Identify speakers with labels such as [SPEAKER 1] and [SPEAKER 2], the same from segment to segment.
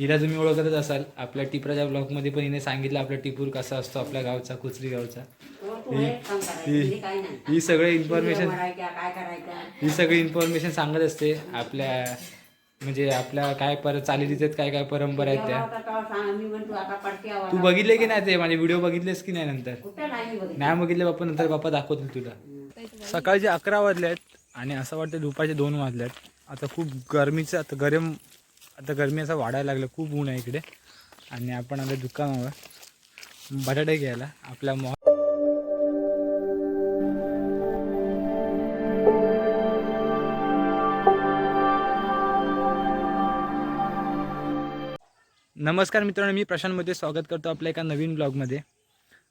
[SPEAKER 1] हिला तुम्ही ओळखतच असाल. आपल्या टिपराच्या ब्लॉगमध्ये पण हिने सांगितलं आपला टिपूर कसा असतो आपल्या गावचा कुचरी गावचा. ही ही सगळे इन्फॉर्मेशन ही सगळी इन्फॉर्मेशन सांगत असते. आपल्या म्हणजे आपल्या काय पर चालीरीतीत काय काय परंपरा आहेत त्या. तू बघितले की नाही ते? माझे व्हिडिओ बघितलेस की नाही नंतर?
[SPEAKER 2] कुठं नाही बघितलं.
[SPEAKER 1] नाही बघितले बाप्पा नंतर बाप्पा दाखवतील तुला. सकाळचे अकरा वाजले आहेत आणि असं वाटतं दुपारचे दोन वाजले आहेत. आता खूप गरमीचं आता गरम आता गरमी असं वाढायला लागलं खूप ऊन आहे इकडे. आणि आपण आता दुकानावर बटाटे घ्यायला आपल्या मॉ नमस्कार मित्रांनो मी प्रशांतमध्ये स्वागत करतो आपल्या एका नवीन ब्लॉगमध्ये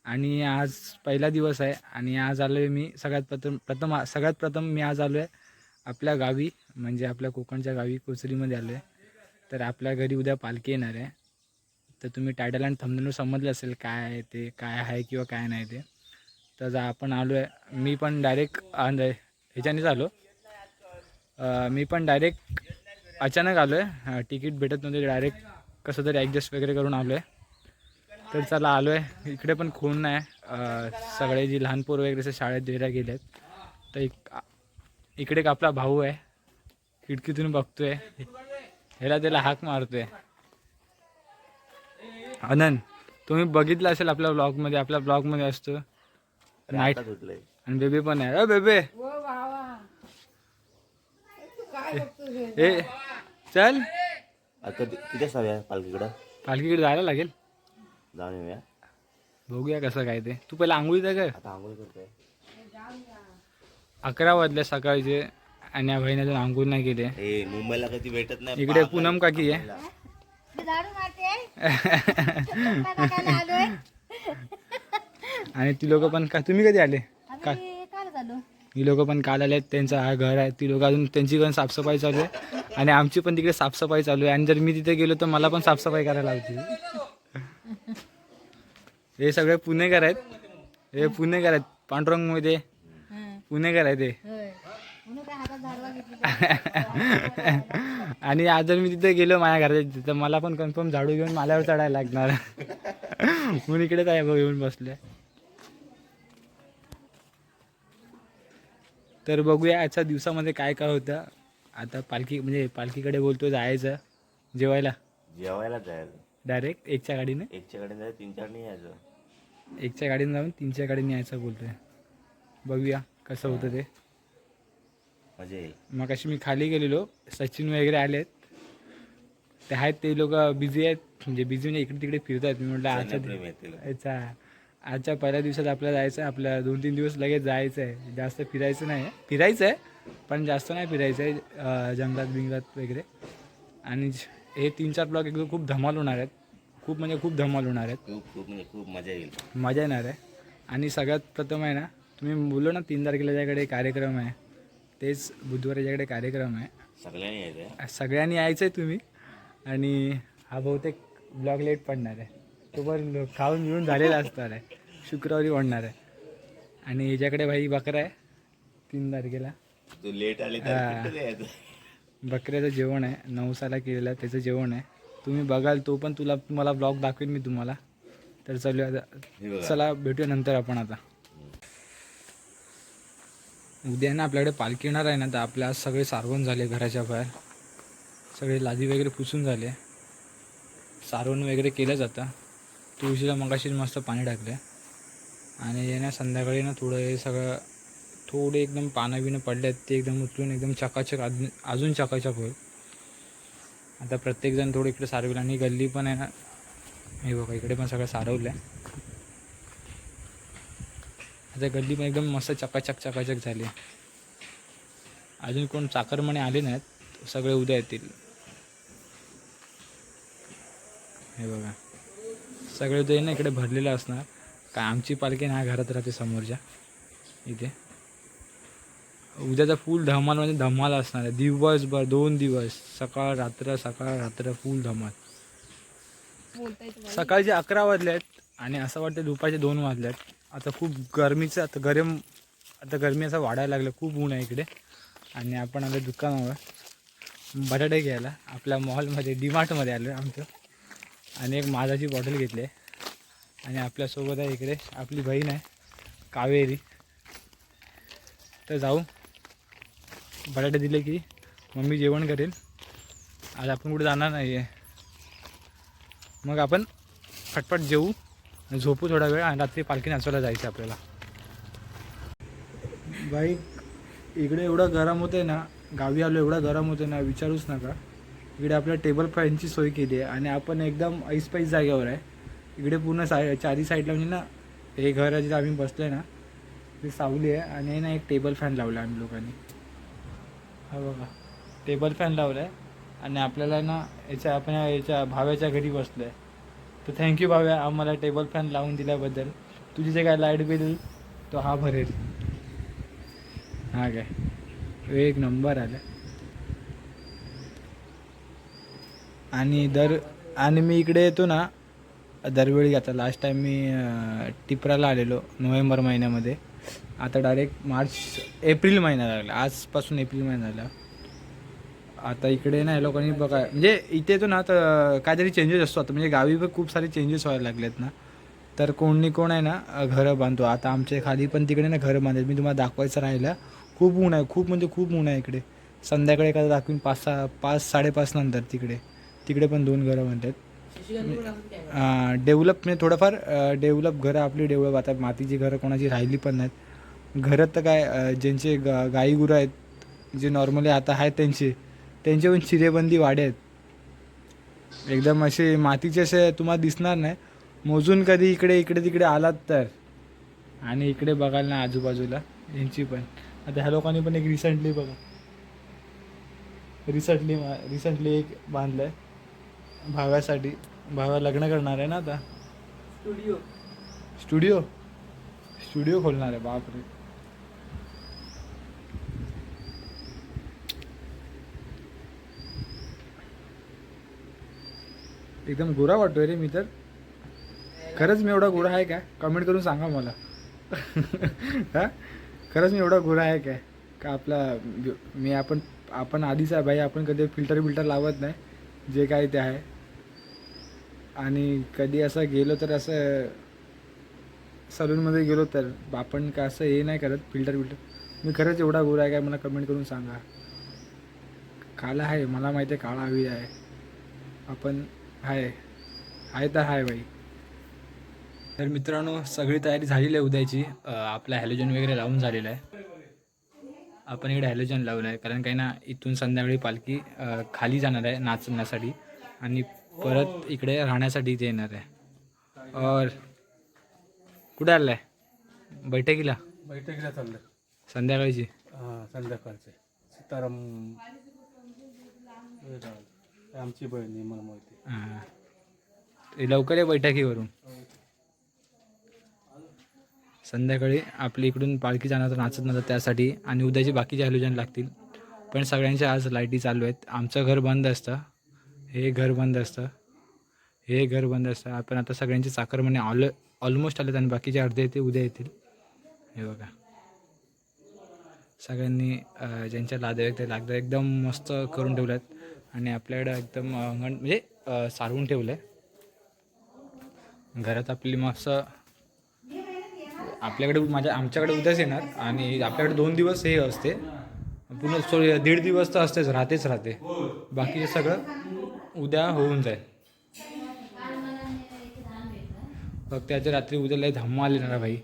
[SPEAKER 1] आणि आज पहिला दिवस आहे आणि आज आलो आहे मी सगळ्यात प्रथम प्रथम सगळ्यात प्रथम मी आज आलो आहे आपल्या गावी म्हणजे आपल्या कोकणच्या गावी कोचरीमध्ये आलो आहे तर आपल्या घरी उद्या पालखी येणार आहे. तर तुम्ही टायटल आणि थंबनेलवर समजलं असेल काय आहे ते काय आहे किंवा काय नाही ते. तर जा आपण आलो आहे. मी पण डायरेक्ट ह्याच्यानेच आलो. मी पण डायरेक्ट अचानक आलो आहे तिकीट भेटत नव्हते डायरेक्ट कसं तरी ॲडजस्ट वगैरे करून आलो आहे तर चला आलो आहे इकडे पण खून नाही. सगळे जी लहान पोरं वगैरे असे शाळेत द्यायला गेले आहेत तर एक इकडे एक आपला भाऊ आहे. खिडकीतून बघतो आहे ह्याला त्याला हाक मारतोय. आनंद तुम्ही बघितलं असेल आपल्या ब्लॉगमध्ये आपल्या ब्लॉगमध्ये असतो. नाईट आणि बेबी पण आहे. अ बेबे. ए चल.
[SPEAKER 3] आता किती जाऊया पालखीकडं?
[SPEAKER 1] पालखीकडे जायला लागेल.
[SPEAKER 3] जाऊन येऊया.
[SPEAKER 1] बघूया कसं काय ते. तू पहिला कर.
[SPEAKER 3] आता आंघोळ करतोय.
[SPEAKER 1] अकरा वाजले सकाळचे. आणि या बहिणी अजून आंघोळ नाही केले.
[SPEAKER 3] हे मुंबईला कधी भेटत नाही.
[SPEAKER 1] इकडे पूनम काकी आहे. आणि ती लोक पण का तुम्ही कधी आले? का? ही लोक पण काल आले त्यांचं हा घर आहे ती लोक अजून त्यांची पण साफसफाई चालू आहे. आणि आमची पण तिकडे साफसफाई चालू आहे. आणि जर मी तिथे गेलो तर मला पण साफसफाई करायला होती. हे सगळे पुणेकर आहेत. हे पुणेकर आहेत. पांडुरंगमध्ये पुणेकर आहेत ते आणि आज जर मी तिथे गेलो माझ्या घराच्या तर मला पण कन्फर्म झाडू घेऊन माल्यावर चढायला लागणार. म्हणून इकडेच आहे बघ येऊन बसले तर बघूया आजच्या दिवसामध्ये काय काय होतं. आता पालखी म्हणजे पालखीकडे बोलतो जायचं. जेवायला?
[SPEAKER 3] जेवायला जायचं.
[SPEAKER 1] डायरेक्ट एकच्या गाडीने?
[SPEAKER 3] एकच्या गाडीने जायचं तीन चार यायचं.
[SPEAKER 1] एकच्या गाडीने जाऊन तीनच्या गाडीने यायचं बोलतोय. बघूया कसं होतं ते. मग अशी मी खाली गेलेलो सचिन वगैरे आलेत. ते आहेत ते लोक बिझी आहेत. म्हणजे बिझी म्हणजे इकडे तिकडे फिरत आहेत मी म्हटलं आजच्या अच्छा आजच्या पहिल्या दिवसात आपल्याला जायचं आहे आपल्या दोन तीन दिवस लगेच जायचं आहे जास्त फिरायचं नाही. आहे फिरायचं आहे पण जास्त नाही फिरायचं आहे जंगलात बिंगलात वगैरे. आणि हे तीन चार ब्लॉक एकदम खूप धमाल होणार आहेत. खूप म्हणजे खूप धमाल होणार आहेत.
[SPEAKER 3] खूप खूप म्हणजे खूप मजा येईल.
[SPEAKER 1] मजा येणार आहे. आणि सगळ्यात प्रथम आहे ना तुम्ही बोललो ना तीन तारखेला ज्याकडे कार्यक्रम आहे. तेच बुधवारी ज्याकडे कार्यक्रम आहे.
[SPEAKER 3] सगळ्यांनी यायचं
[SPEAKER 1] सगळ्यांनी यायचं आहे तुम्ही. आणि हा बहुतेक ब्लॉग लेट पडणार आहे. तो पण खाऊन मिळून झालेला असणार आहे. शुक्रवारी वाढणार आहे. आणि ह्याच्याकडे भाई बकरा आहे. तीन तारखेला.
[SPEAKER 3] तू लेट आले तर
[SPEAKER 1] हा.
[SPEAKER 3] कुठं यायचं?
[SPEAKER 1] बकऱ्याचं जेवण आहे. नवसाला केलेलं आहे. त्याचं जेवण आहे. तुम्ही बघाल तो पण तुला तुम्हाला ब्लॉग दाखवेन मी तुम्हाला. तर चालूया
[SPEAKER 3] हे
[SPEAKER 1] आता
[SPEAKER 3] बघा.
[SPEAKER 1] चला भेटूया नंतर आपण आता. उद्या ना आपल्याकडे पालखी येणार आहे ना तर आपल्या आज सगळे सारवण झाले घराच्या बाहेर. सगळे लादी वगैरे पुसून झाले. सारवण वगैरे केलं जातं तुळशीला मगाशीच मस्त पाणी टाकलं आणि ना संध्याकाळी ना थोडं हे सगळं थोडे एकदम पानं बिनं पडले आहेत ते एकदम उचलून एकदम चकाचक अजून अजून चकाचक होईल. आता प्रत्येकजण थोडं इकडे सारवेल आणि गल्ली पण आहे ना. हे बघा इकडे पण सगळं सारवलं आहे आता गल्ली पण एकदम मस्त चकाचक चकाचक झाली. अजून कोण चाकरमणे आले नाहीत सगळे उद्या येतील. हे बघा. सगळे उद्या ना इकडे भरलेलं असणार. काय आमची पालखी ना घरात राहते समोरच्या. इथे. उद्याचा फुल धमाल म्हणजे धमाल असणार आहे. दिवसभर दोन दिवस. सकाळ रात्र सकाळ रात्र फुल धमाल. सकाळचे अकरा वाजले आहेत आणि असं वाटतं दुपारचे दोन वाजले आहेत आता खूप गरमीचं आता गरम आता गरमी असं वाढायला लागलं खूप ऊन आहे इकडे. आणि आपण आलो दुकानावर बटाटे घ्यायला. आपल्या मॉलमध्ये डीमार्टमध्ये आलो आमचं. आणि एक माझाची बॉटल घेतली आहे. आणि आपल्यासोबत आहे इकडे आपली बहीण आहे कावेरी. तर जाऊ. बटाटे दिले की मम्मी जेवण करेल. आज आपण कुठे जाणार नाही आहे मग आपण फटफट जेवू झोपू थोडा वेळ आणि रात्री पालखी नाचवायला जायचं आपल्याला. बाई इकडे एवढं गरम होते ना गावी आलो एवढं गरम होते ना विचारूच नका. इकडे आपल्या टेबल फॅनची सोय केली आहे आणि आपण एकदम ऐसपाईस जागेवर आहे. इकडे पूर्ण साय चारी साईडला म्हणजे ना हे घर आहे जिथे आम्ही बसलो आहे ना ते सावली आहे आणि हे ना एक टेबल फॅन लावला आम्ही लोकांनी. हा बघा टेबल फॅन लावला आहे आणि आपल्याला ना याच्या आपण याच्या भाव्याच्या घरी बसलो आहे तर थँक्यू भाव्या आम्हाला टेबल फॅन लावून दिल्याबद्दल. तुझी जे काय लाइट बिल तो हा भरेल. हा काय? एक नंबर आला. आणि दर आणि मी इकडे येतो ना दरवेळी आता लास्ट टाईम मी टिपराला आलेलो नोव्हेंबर महिन्यामध्ये. आता डायरेक्ट मार्च एप्रिल महिना लागला. आजपासून एप्रिल महिना झाला. आता इकडे ना लोकांनी बघा म्हणजे इथे येतो ना तर काहीतरी चेंजेस असतो आता म्हणजे गावी पण खूप सारे चेंजेस व्हायला लागलेत ना. तर कोणी कोण आहे ना घरं बांधतो. आता आमच्या खाली पण तिकडे ना घरं बांधतात मी तुम्हाला दाखवायचं राहिलं खूप ऊन आहे खूप म्हणजे खूप ऊन आहे इकडे. संध्याकाळी एखादा दाखवीन पाच सहा पाच साडेपाच नंतर तिकडे. तिकडे पण दोन घरं बांधतात डेव्हलप म्हणजे थोडंफार डेव्हलप घरं आपली डेव्हलप आता मातीची घरं कोणाची राहिली पण नाहीत. घरं तर काय ज्यांचे गा गाई गुरं आहेत जे नॉर्मली आता आहेत त्यांचे. त्यांचे पण चिरेबंदी वाडे आहेत एकदम असे मातीचे असे तुम्हाला दिसणार नाही. मोजून कधी इकडे इकडे तिकडे आलात तर. आणि इकडे बघाल ना आजूबाजूला. यांची पण. आता ह्या लोकांनी पण एक रिसेंटली बघा. रिसेंटली रिसेंटली एक बांधलं आहे भाव्यासाठी भाव्या लग्न करणार आहे ना आता.
[SPEAKER 2] स्टुडिओ
[SPEAKER 1] स्टुडिओ स्टुडिओ खोलणार आहे. बापरे. एकदम गोरा वाटतोय रे मी तर. खरंच मी एवढा गोरा आहे काय? कमेंट करून सांगा मला. हा? खरंच मी एवढा गोरा आहे काय? का आपला मी आपण आपण आधीच आहे भाई आपण कधी फिल्टर बिल्टर लावत नाही. जे काय ते आहे. आणि कधी असं गेलो तर असं सलूनमध्ये गेलो तर आपण का असं हे नाही करत फिल्टर बिल्टर. मी खरंच एवढा गोरा आहे काय? मला कमेंट करून सांगा. काला आहे मला माहिती आहे काळा हवी आहे. आपण आहे आहे तर आहे बाई. तर मित्रांनो सगळी तयारी झालेली आहे उद्याची. आपला हॅलोजन वगैरे लावून झालेला आहे. आपण इकडे हॅलोजन लावलं आहे. कारण काही ना इथून संध्याकाळी पालखी खाली जाणार आहे नाचण्यासाठी. आणि परत इकडे राहण्यासाठी इथे येणार आहे. और कुठे आलाय? बैठकीला?
[SPEAKER 4] बैठकीला चाललं
[SPEAKER 1] संध्याकाळची?
[SPEAKER 4] हां संध्याकाळचे. सीताराम. आमची बहीण मला
[SPEAKER 1] हां. ते लवकर आहे बैठकीवरून. संध्याकाळी आपली इकडून पालखी जाणार नाचत नव्हतं त्यासाठी आणि उद्याची बाकीचे आयोजन लागतील. पण सगळ्यांच्या आज लाईटी चालू आहेत. आमचं घर बंद असतं. हे घर बंद असतं. हे घर बंद असतं. आपण आता सगळ्यांचे म्हणे ऑल ऑलमोस्ट आलेत आणि बाकीचे अर्धे ते उद्या येतील. हे बघा. सगळ्यांनी ज्यांच्या लादव्या आहेत ते लागतात एकदम मस्त करून ठेवल्यात. आणि आपल्याकडं एकदम अंगण म्हणजे सारवून ठेवलं आहे घरात आपली मस्त आपल्याकडे माझ्या आमच्याकडे उद्याच येणार आणि आपल्याकडे दोन दिवस हे असते. पूर्ण सॉरी दीड दिवस तर असतेच राहतेच राहते. बाकीचे सगळं उद्या होऊन जाईल. फक्त त्याच्या रात्री उद्या लय धम्मा आले ना भाई.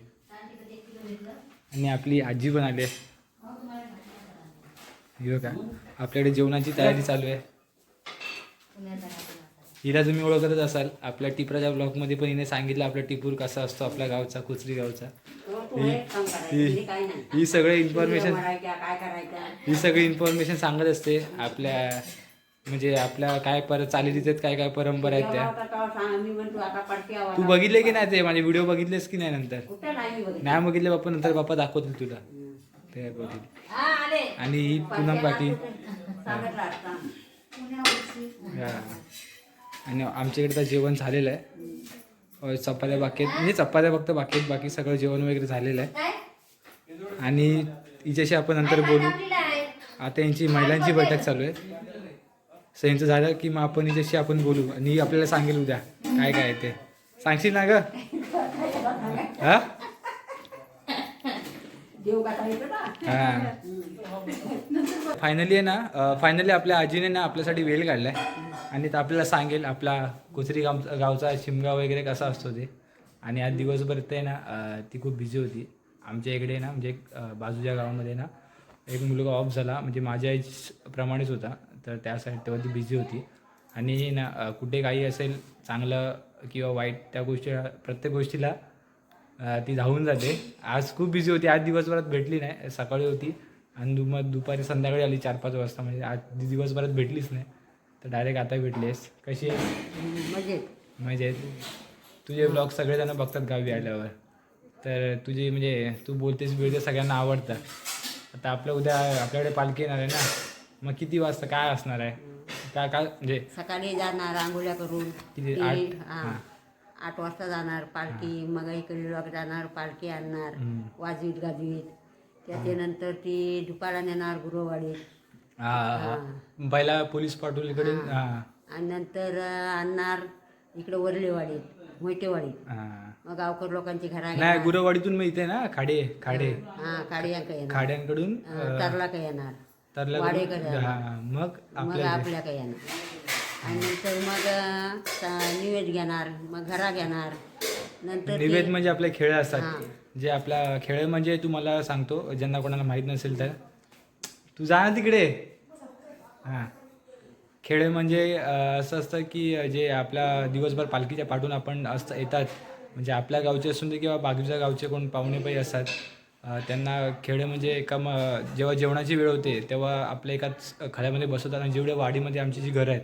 [SPEAKER 1] आणि आपली आजी पण आली आहे. का आपल्याकडे जेवणाची तयारी चालू आहे. हिला तुम्ही ओळखतच असाल. आपल्या टिपराच्या ब्लॉगमध्ये पण हिने सांगितलं आपला टिपूर कसा असतो आपल्या गावचा कुचरी गावचा. ही- ही सगळे इन्फॉर्मेशन ही सगळी इन्फॉर्मेशन सांगत असते. आपल्या म्हणजे आपल्या काय पर चालीरीतीत काय काय परंपरा आहेत त्या. तू बघितले की नाही ते? माझे व्हिडिओ बघितलेस की नाही नंतर?
[SPEAKER 2] नाही बघितलं.
[SPEAKER 1] बाप्पा नंतर बाप्पा दाखवतील तुला. ते बघतील. आणि ही पूनम पाटील. आणि आमच्या इकडे तर जेवण झालेलं आहे. चपात्या बाकी आहेत म्हणजे चपात्या फक्त बाकी बाकी सगळं जेवण वगैरे झालेलं आहे. आणि हिच्याशी आपण नंतर बोलू. आता यांची महिलांची बैठक चालू आहे. सो यांचं झालं की मग आपण हिच्याशी आपण बोलू. आणि आपल्याला सांगेल उद्या. काय काय ते. सांगशील ना ग? हा? फायनली आहे ना फायनली आपल्या आजीने ना आपल्यासाठी वेळ काढलाय. आणि तर आपल्याला सांगेल आपला कुचरी गाव गावचा शिमगाव वगैरे कसा असतो ते. आणि आज दिवसभर ते ना ती खूप बिझी होती. आमच्या इकडे ना म्हणजे एक, बाजूच्या गावामध्ये ना एक मुलगा ऑफ झाला. म्हणजे माझ्या एज प्रमाणेच होता. तर त्यासाठी तेव्हा ती बिझी होती. आणि ना कुठे काही असेल चांगलं किंवा वाईट त्या गोष्टी प्रत्येक गोष्टीला ती धावून जाते. आज खूप बिझी होती. आज दिवसभरात भेटली नाही. सकाळी होती. आणि दु मग दुपारी संध्याकाळी आली चार पाच वाजता. म्हणजे आज दिवसभरात भेटलीच नाही. तर डायरेक्ट आता भेटलीस कशी आहे
[SPEAKER 2] हम्म, मजेत.
[SPEAKER 1] म्हणजे तुझे ब्लॉग सगळेजण बघतात गावी आल्यावर. तर तुझी म्हणजे तू बोलतेस बिळते सगळ्यांना आवडतं आता आपल्या उद्या आपल्याकडे पालखी येणार आहे ना? मग किती वाजता काय असणार आहे? काय काय म्हणजे
[SPEAKER 2] सकाळी जाणार आंघोळ्या करून
[SPEAKER 1] किती? आठ?
[SPEAKER 2] हा. आठ वाजता जाणार पालखी मग इकडे लोक जाणार पालखी आणणार. वाजवीत गाजवीत. त्याच्यानंतर ती दुपारा नेणार गुरुवाडीत
[SPEAKER 1] हा हा. पहिला पोलीस पाटोलीकडे हा.
[SPEAKER 2] आणि नंतर आणणार इकडं वरलेवाडीत मोठेवाडीत
[SPEAKER 1] हा.
[SPEAKER 2] मग गावकर लोकांची घरा
[SPEAKER 1] नाही गुरवाडीतून मग इथे ना खाडे खाडे.
[SPEAKER 2] हा काडियांक येणार.
[SPEAKER 1] खाड्यांकडून
[SPEAKER 2] अं, तरलाक येणार.
[SPEAKER 1] तरला हा मग
[SPEAKER 2] मग
[SPEAKER 1] आपल्या
[SPEAKER 2] आपल्याकडे येणार. आणि नंतर मग स- निवेद घेणार मग घरा घेणार. नंतर ते-
[SPEAKER 1] निवेद म्हणजे आपले खेळ. असतात. जे आपला खेळ म्हणजे तुम्हाला सांगतो ज्यांना कोणाला माहीत नसेल तर. तू जा ना तिकडे. हां. खेळ म्हणजे अं, असं असतं की जे आपल्या दिवसभर पालखीच्या पाठून आपण असतं येतात. म्हणजे आपल्या गावचे असून दे किंवा बाजूच्या गावचे कोण पाहुणे पाई असतात. अं, त्यांना खेळ म्हणजे एका म जेव्हा जेवणाची वेळ होते तेव्हा आपल्या एकाच खड्यामध्ये बसवतात आणि जेवढ्या वाडीमध्ये आमची जी घरं आहेत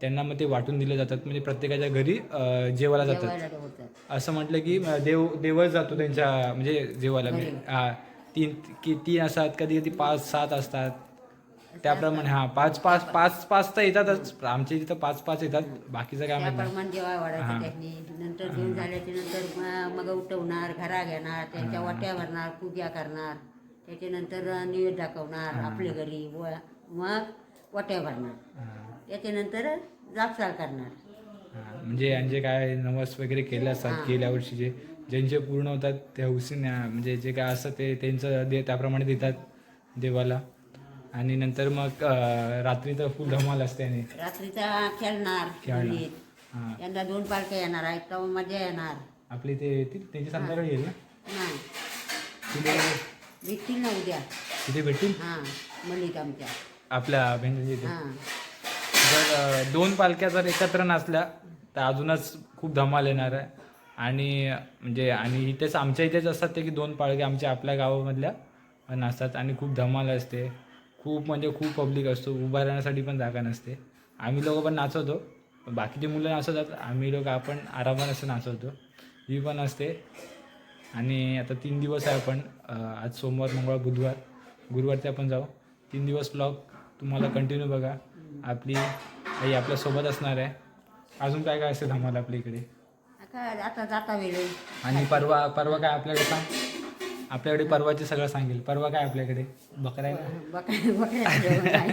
[SPEAKER 1] त्यांना मग ते वाटून दिले जातात. म्हणजे प्रत्येकाच्या घरी अं, जेवायला जातात.
[SPEAKER 2] जेवायला
[SPEAKER 1] असं म्हटलं की अं, देव देवच जातो त्यांच्या म्हणजे जेवायला. म्हणजे हा तीन की तीन असतात कधी कधी पाच सात असतात. त्याप्रमाणे हा पाच पाच पाच पाच तर येतातच. आमच्या तिथं पाच पाच येतात. बाकीचं काय माहिती नाही.
[SPEAKER 2] त्याप्रमाणे जेवाय वाढायचं त्यांनी नंतर जेवण झाल्याच्यानंतर म- मग उठवणार घरा घेणार त्यांच्या वाट्या भरणार पूजा करणार. त्याच्यानंतर निवेद दाखवणार आपल्या घरी व मग वाट्या भरणार.
[SPEAKER 1] हा,
[SPEAKER 2] त्याच्यानंतर जापसाल करणार.
[SPEAKER 1] हा. म्हणजे यांचे काय नवस वगैरे केले असतात गेल्या वर्षीचे ज्यांचे पूर्ण होतात ते हौसीने म्हणजे जे काय असतं ते त्यांचं दे त्याप्रमाणे देतात देवाला. आणि नंतर मग अं, रात्री तर फुल धमाल असते आणि.
[SPEAKER 2] रात्रीचा खेळणार
[SPEAKER 1] खेळणार. हा.
[SPEAKER 2] यंदा दोन पालख्या येणार आहेत तेव्हा मजा येणार.
[SPEAKER 1] आपली ते येतील त्यांची संध्याकाळी येईल ना?
[SPEAKER 2] नाही भेटतील ना उद्या.
[SPEAKER 1] तिथे भेटतील?
[SPEAKER 2] हां मलिक आमच्या.
[SPEAKER 1] आपल्या बहिणीच्या इथे
[SPEAKER 2] हां.
[SPEAKER 1] जर दोन पालख्या जर एकत्र नसल्या तर अजूनच खूप धमाल येणार आहे. आणि म्हणजे आणि इथेच आमच्या इथेच असतात ते की दोन पालख्या आमच्या आपल्या गावामधल्या पण असतात आणि खूप धमाल असते. खूप म्हणजे खूप पब्लिक असतो. उभा राहण्यासाठी पण जागा नसते. आम्ही लोक पण नाचवतो. बाकीचे बाकीची मुलं नाचवतात. आम्ही लोक आपण आरामात असं नाचवतो. ही पण असते. आणि आता तीन दिवस आहे आपण आज सोमवार मंगळवार बुधवार गुरुवारचे आपण जाऊ. तीन दिवस ब्लॉग तुम्हाला कंटिन्यू बघा. आपली आई आपल्यासोबत असणार आहे. अजून काय काय असेल आम्हाला आपल्या इकडे?
[SPEAKER 2] आता आता जाता वेळ.
[SPEAKER 1] आणि परवा परवा काय आपल्याकडे सांग. आपल्याकडे परवाचे सगळं सांगेल. परवा काय आपल्याकडे? बकरा आहे ना?
[SPEAKER 2] बकऱ्या बकऱ्याचं जेवण आहे.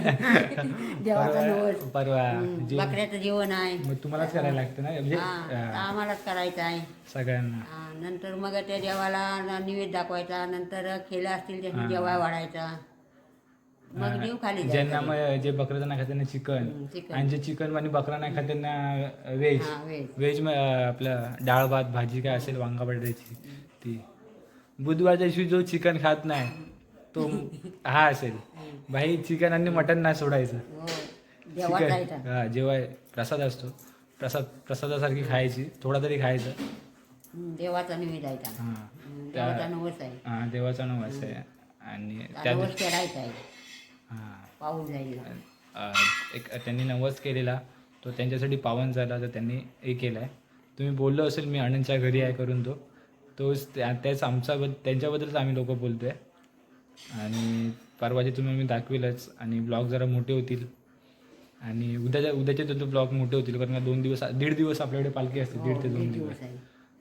[SPEAKER 2] देवाचा नवस.
[SPEAKER 1] परवा परवा
[SPEAKER 2] हम्म,
[SPEAKER 1] जे
[SPEAKER 2] बकऱ्याचं जेवण आहे.
[SPEAKER 1] मग तुम्हालाच करायला लागतं ना? म्हणजे
[SPEAKER 2] हा,
[SPEAKER 1] अं,
[SPEAKER 2] आम्हालाच करायचं आहे.
[SPEAKER 1] सगळ्यांना.
[SPEAKER 2] हा, नंतर मग त्या देवाला निवेद दाखवायचा. नंतर खेळ असतील त्यांनी जेवाय वाढायचा. मग देव खाली
[SPEAKER 1] ज्यांना मग. जे बकरं नाही खात त्यांना चिकन.
[SPEAKER 2] हम्म.
[SPEAKER 1] आणि जे चिकन आणि बकरा नाही खात त्यांना व्हेज
[SPEAKER 2] हा
[SPEAKER 1] व्हेज आपलं डाळ भात भाजी काय असेल वांगा बटाट्याची ती. बुधवारच्या दिवशी जो चिकन खात नाही तो हा असेल. भाई चिकन आणि मटन नाही सोडायचं.
[SPEAKER 2] हो जायचा
[SPEAKER 1] चिकन. हा जेव्हा प्रसाद असतो. प्रसाद प्रसादासारखी खायची थोडा तरी खायचं.
[SPEAKER 2] हम्म, देवाचा
[SPEAKER 1] हा.
[SPEAKER 2] हम्म, देवाचा नवस आहे.
[SPEAKER 1] हा देवाचा नवस आहे. आणि
[SPEAKER 2] त्या
[SPEAKER 1] त्या
[SPEAKER 2] नवस फेडायचा आहे.
[SPEAKER 1] हा
[SPEAKER 2] पाऊस जाईल.
[SPEAKER 1] अ, एक त्यांनी नवस केलेला तो त्यांच्यासाठी पावन झाला तर त्यांनी हे केलं आहे तुम्ही बोललो असेल मी अनंतच्या घरी आहे करून तो. तोच त्या- त्याच आमचा त्यांच्याबद्दलच आम्ही लोक बोलतो आहे आणि परवाचे तुम्ही मी दाखवेलच आणि ब्लॉग जरा मोठे होतील. आणि उद्याच्या उद्याचे तर ब्लॉग मोठे होतील कारण का दोन दिवस दीड दिवस आपल्याकडे पालखी असते दीड ते दोन दिवस.
[SPEAKER 2] दिवस आहे.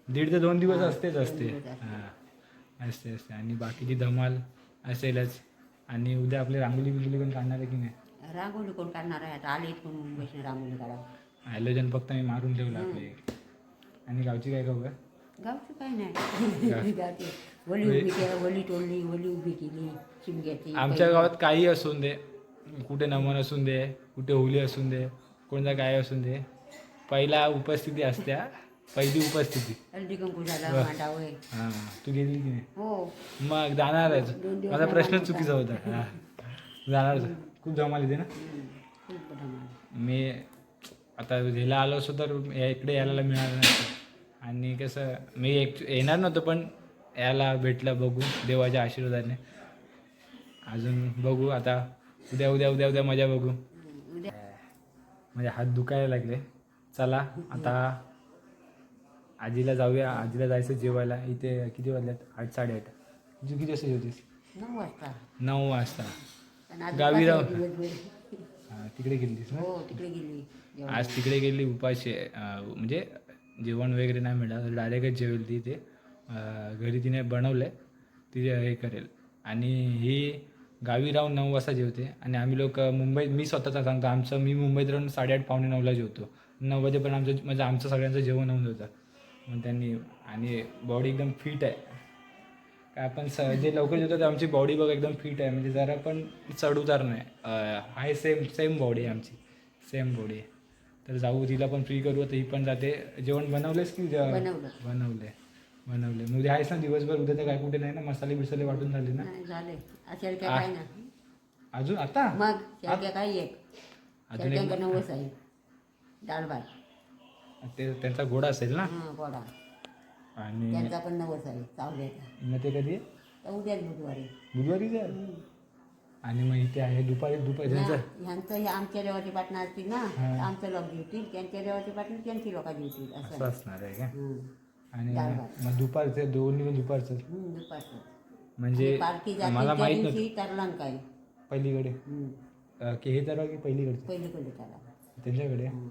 [SPEAKER 1] दीड ते दोन दिवस असतेच असते. हां असते असते. आणि बाकीची धमाल असेलच. आणि उद्या आपली रांगोली बिंगोली पण काढणार आहे की नाही?
[SPEAKER 2] रांगोळी कोण काढणार आहे? आता आले कोण मुंबईशी रांगोळी काढा
[SPEAKER 1] हॅलोजन फक्त मी मारून ठेवलं आपले आणि गावची काय खबर?
[SPEAKER 2] गावचं काय नाही. गावची. वली उभी केली वली तोडली वली उभी केली शिमग्याची
[SPEAKER 1] आमच्या गावात काही असून दे. कुठे नमन असून दे कुठे होली असून दे कोणता काय असून दे. पहिला उपस्थिती असत्या पहिली उपस्थिती.
[SPEAKER 2] कुंकू झाला
[SPEAKER 1] हां. तू गेली की नाही?
[SPEAKER 2] हो.
[SPEAKER 1] मग
[SPEAKER 2] दोन दिवस
[SPEAKER 1] माझा प्रश्नच
[SPEAKER 2] नमाज
[SPEAKER 1] चुकीचा होता. हां. जाणारच खूप धमाल येते ना. मी आता ह्याला आलो असतो तर या इकडे यायला मिळालं नसतं आणि कसं मी एक येणार नव्हतं पण याला भेटलं बघू देवाच्या आशीर्वादाने. अजून बघू आता. उद्या उद्या उद्या उद्या मजा बघू.
[SPEAKER 2] उद्या.
[SPEAKER 1] म्हणजे हात दुखायला लागले. चला आता आजीला जाऊया आजीला जायचं जेवायला. इथे किती वाजल्यात? आठ साडेआठ तुझी किती वाजता जेवतीस?
[SPEAKER 2] नऊ वाजता.
[SPEAKER 1] नऊ वाजता. गावी
[SPEAKER 2] उपास
[SPEAKER 1] राहू.
[SPEAKER 2] आहे दिवसभर.
[SPEAKER 1] हां तिकडे गेलीस ना?
[SPEAKER 2] हो तिकडे गेली.
[SPEAKER 1] आज तिकडे गेली उपाशी. म्हणजे जेवण वगैरे नाही मिळालं. डायरेक्टच जेवेल ती ते घरी तिने बनवलं आहे ती हे करेल. आणि ही गावी राहून नऊ वाजता जेवते. आणि आम्ही लोक मुंबईत मी स्वतःचा सांगतो आमचं मी मुंबईत राहून साडेआठ पावणे नऊला जेवतो. नऊ वाजेपर्यंत आमचं म्हणजे आमचं सगळ्यांचं जेवण होऊन जातं. मग त्यांनी आणि बॉडी एकदम फिट आहे. काय आपण स जे लवकर जेवतो ते आमची बॉडी बघ एकदम फिट आहे. म्हणजे जरा पण चढ उतार नाही आहे सेम सेम बॉडी आहे आमची. सेम बॉडी आहे. तर जाऊ तिला पण फ्री करू आता ही पण जाते. जेवण बनवलेस की
[SPEAKER 2] बनवलं.
[SPEAKER 1] बनवले मग उद्या आहेस ना दिवसभर? उद्या तर काय कुठे नाही ना? मसाले बिसाले वाटून झाले ना?
[SPEAKER 2] झाले.
[SPEAKER 1] अजून? आता?
[SPEAKER 2] मग काय एक.
[SPEAKER 1] अजून एक
[SPEAKER 2] डाळ भात
[SPEAKER 1] ते त्यांचा घोडा असेल ना?
[SPEAKER 2] हां गोडा.
[SPEAKER 1] आणि
[SPEAKER 2] त्यांचा पण नवस आहे चावल्याचा
[SPEAKER 1] मग ते कधी?
[SPEAKER 2] तर उद्याच बुधवारी.
[SPEAKER 1] बुधवारीच आहे आणि मग इथे आहे दुपारी दुपारी त्यांचं?
[SPEAKER 2] ह्या- ह्यांचं हे आमच्या देवाची पाटणं असतील ना. तर आमचं लोक जेवतील त्यांच्या देवाची पाटणं त्यांची लोक जेवतील असं
[SPEAKER 1] असं
[SPEAKER 2] आहे.
[SPEAKER 1] असणार आहे का?
[SPEAKER 2] हं.
[SPEAKER 1] आणि
[SPEAKER 2] डाळ भात.
[SPEAKER 1] मग दुपारचं दोन्ही पण दुपारचं?
[SPEAKER 2] हं, दुपारचं.
[SPEAKER 1] म्हणजे
[SPEAKER 2] जाते
[SPEAKER 1] मला
[SPEAKER 2] त्या
[SPEAKER 1] माहीत
[SPEAKER 2] दिवशी
[SPEAKER 1] नव्हतं.
[SPEAKER 2] तरलान काय
[SPEAKER 1] पहिलीकडे?
[SPEAKER 2] हं.
[SPEAKER 1] अं, की हे तर की पहिलीकडचं?
[SPEAKER 2] पहिली पहिली त्याला
[SPEAKER 1] त्यांच्याकडे?
[SPEAKER 2] हं.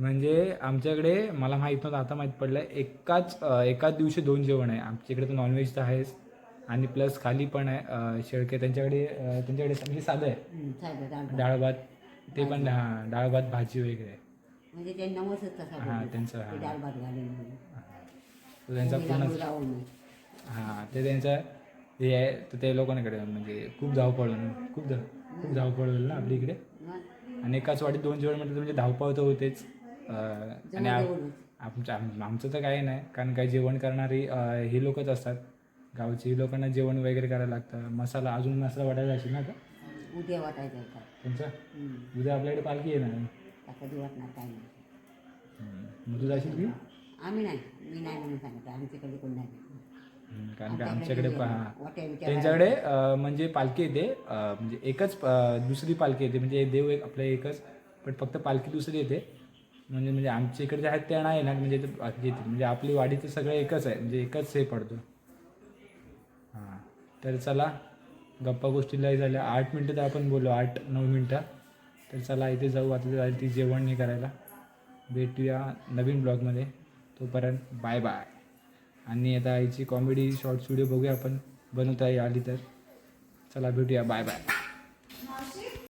[SPEAKER 1] म्हणजे आमच्याकडे मला माहीत नव्हतं आता माहीत पडलं एकाच एकाच दिवशी दोन जेवण आहे. आमच्या इकडे तर नॉनव्हेज तर आहेच. आणि प्लस खाली पण आहे शेळके. त्यांच्याकडे त्यांच्याकडे म्हणजे साधं आहे.
[SPEAKER 2] डाळ भात.
[SPEAKER 1] ते पण हां डाळ भात भाजी वगैरे.
[SPEAKER 2] म्हणजे ते नवसच
[SPEAKER 1] हां. त्यांचं हां.
[SPEAKER 2] डाळ भात
[SPEAKER 1] त्यांचा पूर्ण. हां ते त्यांचं हे आहे. तर ते लोकांकडे म्हणजे खूप धावपळ. खूप धा खूप धावपळ होईल ना आपल्या इकडे. आणि एकाच वाटीत दोन जेवण म्हटलं तर म्हणजे धावपळ तर होतेच. अं, आणि आ-. आमच्या आम- आमचं तर काही नाही कारण काय जेवण करणारी अं, हे लोकच असतात. गावची लोकांना जेवण वगैरे करायला लागतं. मसाला अजून मसाला वाटायला असेल ना आता?
[SPEAKER 2] उद्या वाटायचं होता
[SPEAKER 1] तुमचं?
[SPEAKER 2] हं.
[SPEAKER 1] उद्या आपल्याकडे पालखी येणार
[SPEAKER 2] आता कधी वाटणार काय नाही.
[SPEAKER 1] मग तू जाशील की?
[SPEAKER 2] आम्ही नाही मी नाही म्हणून सांगतो आमच्याकडे कोण नाही.
[SPEAKER 1] हम्म, कारण का
[SPEAKER 2] आमच्याकडे
[SPEAKER 1] त्यांच्याकडे अं, म्हणजे पालखी येते. अं, म्हणजे एकच अं, दुसरी पालखी येते. म्हणजे देव एक आपलं एकच पण फक्त पालखी दुसरी येते. म्हणजे म्हणजे आमच्या इकडे जे आहेत त्या नाही ना म्हणजे बाकी म्हणजे आपली वाडीचं सगळं एकच आहे म्हणजे एकच हे पडतो. हां. तर चला गप्पा गोष्टीलाही झाल्या. आठ मिनटं तर आपण बोलू आठ नऊ मिनटं. तर चला इथे जाऊ आता जायला ती जेवण नाही करायला. भेटूया नवीन ब्लॉगमध्ये. तोपर्यंत बाय बाय. आणि आता याची कॉमेडी शॉर्ट्स व्हिडिओ बघूया आपण. बनवता आली तर. चला भेटूया. Bye bye.